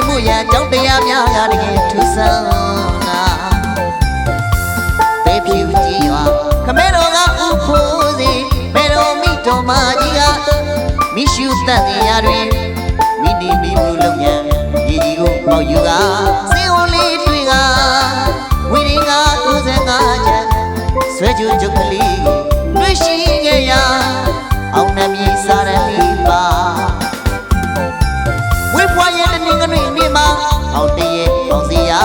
သာသနာပြုနိုင်မှုရန်ကြောင့်တရားများကတကယ်ထူးဆန်းတာတေဖြူကြည်ရွာခမဲတော်ကဥဖိုးစီမေတော်မိတော်မကြီးကမိရှုတတ်နေရတွင်မိနီမိမှုလုံးရန်ညီကြီးကိုပေါက်ယူက အောင်တရဲ့ပေါင်းစီယာ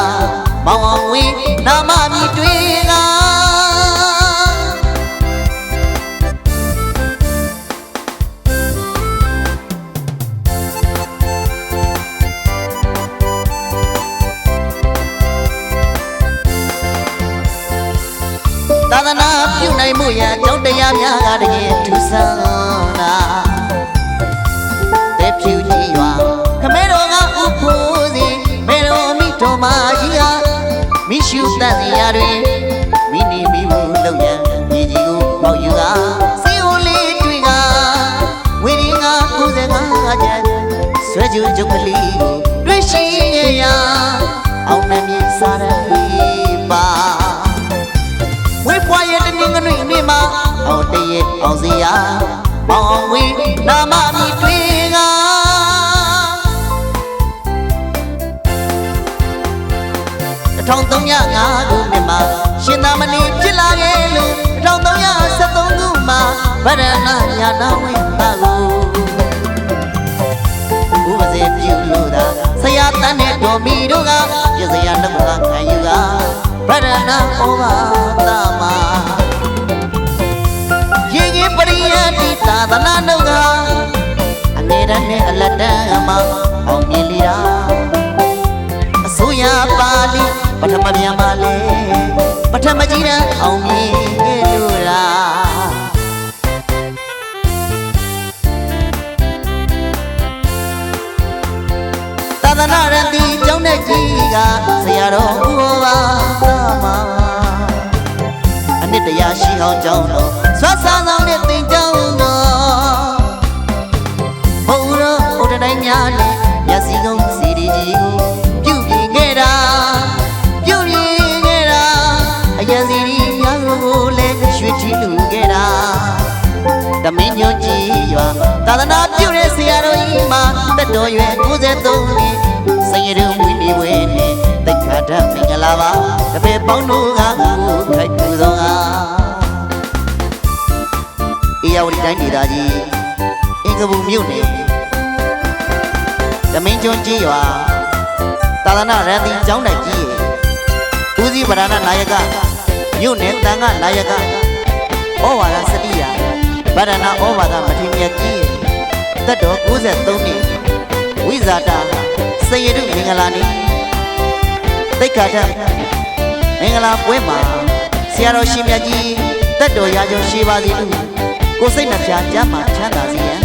မောင်အောင်ဝင်းနာမမြည်တွေကသာသနာပြုနိုင်မှုရန်ကြောင့်တရားများကတကယ်ထူးဆန်း မိရှုတတ်နေရတွင်မိနေမိမှုလုံရန်ညီကြီးကိုပေါက်ယူကစေဟိုလေးတွေကဝေရင်က95ကျန်ဆွဲကြကြုတ်ကလေး 1305ခုနှစ်မှာရှင်သာမဏေဖြစ်လာခဲ့လို့1373ခုမှာဗရဏညာနာဝိပါကိုဥပဇေပြုလို့သာဆရာတန်းနဲ့တော်မီတို့ကပြစရာနှုတ်ကခံယူကဗရဏဩဘာသာမှာရင်ရင်ပရိယတိသာသနာနှုတ်ကအငယ်တန်းနဲ့အလတ်တန်းမှာအောင်မြင်လီတာအစိုးရ ပါဠိပထမပြန်ပါလေပထမကြီးတန်းအောင်မြင်လို့လားသာသနာရတိကျောင်းတဲ့ကြီးကဆရာတော်ဦးဟောပါသာမအနှစ်တရာရှိအောင်ကျောင်းတော်ဆွမ်းဆောင်ဆောင်တဲ့သင်ကျောင်းတော်ဘုရားဥဒတိုင်းများနဲ့မျက်စိကုန်းစီဒီကြီးကိုပြုပြင်ခဲ့တာ သာသနာပြုတဲ့ဆရာတော်ကြီးမှာတက်တော်ရွယ်93နှစ်စင်ရည်ဝိနေဝဲနဲ့တိတ်ခါတတ်မင်္ဂလာပါတပည့်ပေါင်းတို့ကကိုခိုက်ပူသောကအေယဝတီတိုင်းဒေသကြီးအင်္ဂဘူမြို့နယ်တမင်းညွန့်ကြီးရွာသာသနာရန်တီကျောင်းတိုက်ကြီးရဲ့ဦးစီးဗရဏနာယကမြို့နယ်တန်ခနာယကဩဝါဒစတိယဗရဏဩဝါဒမထေရမြတ်ကြီးရဲ့ သက်တော်93နှစ်ဝိဇာတာစေရတုမင်္ဂလာနေ့သိက္ခာထမင်္ဂလာပွဲမှာဆရာတော်ရှင်မြတ်ကြီးသက်တော်ရာကျော်ရှိပါစေလို့ကိုယ်စိတ်နှဖျားကျမ်းမာချမ်းသာစေရန်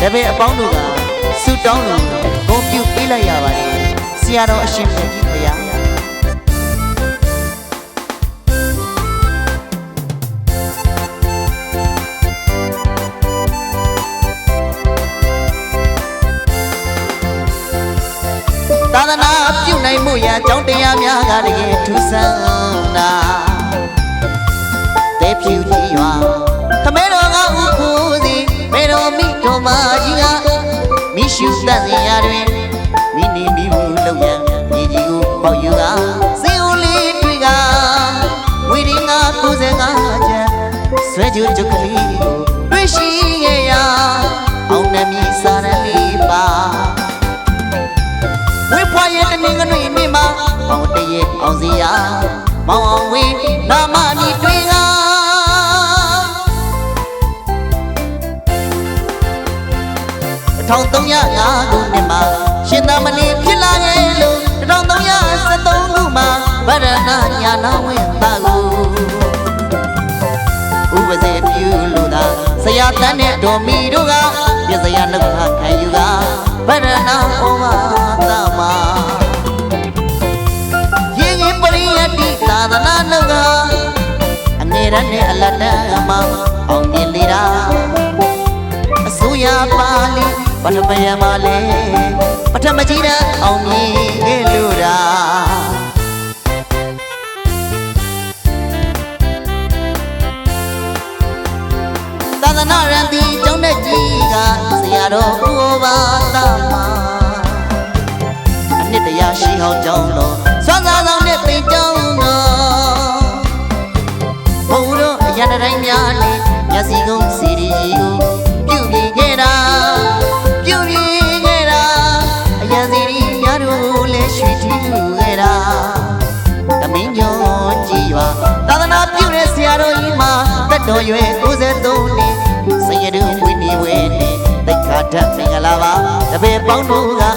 တပည့်အပေါင်းတို့ကဆုတောင်းလို့ဂုဏ်ပြုပေးလိုက်ရပါတယ်ဆရာတော်အရှင်မြတ်ကြီးဘုရား သာသနာပြုနိုင်မှုရာကြောင့်တရားများကတကယ်ထူးဆန်းတာတေဖြူကြီးရွာခမဲတော်ကဥခိုးစီမေတော်မိတော်မကြီးကမိရှုတတ်နေရတွင်မိနေမိမှုလုံရန်ညီကြီးကိုပေါက်ယူကစေဦးလေးတွေကဝီရင်းက95ချက်ဆွဲကြကြကလေးကိုတွေ့ရှိရဲ့ရအောင်နှမြစာ ဝိဖွာရဲ့တနင်္ဂနွေနေ့မှာပေါင်းတရဲ့အောင်စီယာမောင်အောင်ဝင်းနာမမြည်တွေက1305ခုနှစ်မှာရှင်သာမဏေဖြစ်လာရဲ့လို့1373ခုမှာဗရဏညာနာဝင်ပါကိုဥပဇေပြုလို့သာဆရာတန်းနဲ့ဒေါ်မီတို့ကပြဇရာနှုတ်ခခံယူကဗရဏ သာသနာနှုတ်ကအငယ်ရနဲ့အလတ်တန်းမှာအောင်မြင်လေတာအစိုးရပါဠိပထမယမလဲပထက်မကြီးတဲ့အောင်မြင်ခဲ့လို့တာသာသနာရန်တီကျောင်းတဲ့ကြီးကဆရာတော်ဦးဩဘာသာမှာအနှစ်တရာရှိဟောင်းကျောင်းတော်စွမ်းစားဆောင်တဲ့သင်ကျောင်း ရန်တိုင်းများနဲ့မျက်စိကုန်းစီရီကြီးကိုပြုပြင်ခဲ့တာပြုပြင်ခဲ့တာအရန်စီရီများတို့လည်းရွှေထီးလူခဲ့တာသမင်းညောကြည်ပါသာသနာပြုတဲ့ဆရာတော်ကြီးမှာတက်တော်ရွယ်93နှစ်စရတုဝိနည်းဝဲနဲ့တိတ်ခါတတ်မင်္ဂလာပါတပည့်ပေါင်းတို့ကဥ